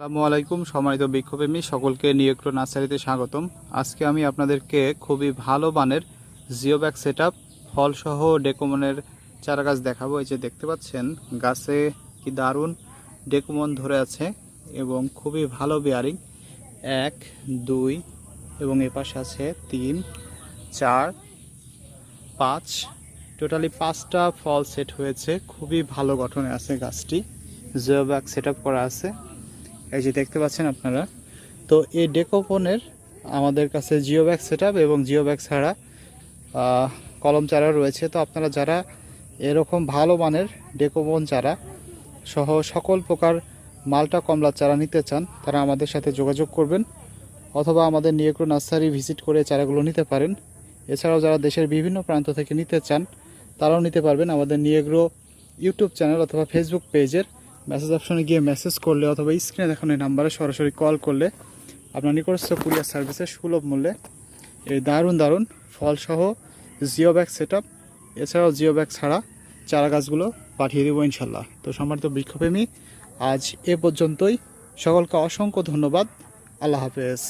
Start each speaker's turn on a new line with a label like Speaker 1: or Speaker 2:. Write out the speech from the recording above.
Speaker 1: আসসালামু আলাইকুম, সম্মানিত বৃক্ষপ্রেমী সকলকে নিয়োগ্র নার্সারিতে স্বাগতম। আজকে আমি আপনাদেরকে খুবই ভালো মানের জিও ব্যাগ সেট আপ ফলসহ ডেকোমনের চারা গাছ দেখাবো। এই যে দেখতে পাচ্ছেন, গাছে কি দারুণ ডেকোমন ধরে আছে এবং খুবই ভালো বেয়ারিং এক, দুই এবং এ পাশে আছে তিন, চার, পাঁচ। টোটালি পাঁচটা ফল সেট হয়েছে। খুবই ভালো গঠনে আছে গাছটি। জিও ব্যাগ সেট আপ করা আছে। এই যে দেখতে পাচ্ছেন আপনারা। তো এই ডেকোপনের আমাদের কাছে জিও ব্যাগ সেট এবং জিও ব্যাগ ছাড়া কলম চারা রয়েছে। তো আপনারা যারা এরকম ভালো মানের ডেকোপন চারা সহ সকল প্রকার মালটা কমলা চারা নিতে চান, তারা আমাদের সাথে যোগাযোগ করবেন অথবা আমাদের নিয়েক্রো নার্সারি ভিজিট করে চারাগুলো নিতে পারেন। এছাড়াও যারা দেশের বিভিন্ন প্রান্ত থেকে নিতে চান, তারাও নিতে পারবেন আমাদের নিয়েগ্রো ইউটিউব চ্যানেল অথবা ফেসবুক পেজের মেসেজ অপশনে গিয়ে মেসেজ করলে অথবা স্ক্রিনে দেখানো এই নাম্বারে সরাসরি কল করলে আপনার নিকটস্থ কুরিয়ার সার্ভিসের সুলভ মূল্যে এই দারুণ দারুণ ফলসহ জিও ব্যাগ সেট আপ এছাড়াও জিও ব্যাগ ছাড়া চারা গাছগুলো পাঠিয়ে দেবো ইনশাল্লাহ। তো সম্মানিত বৃক্ষপ্রেমী আজ এ পর্যন্তই। সকলকে অসংখ্য ধন্যবাদ। আল্লাহ হাফেজ।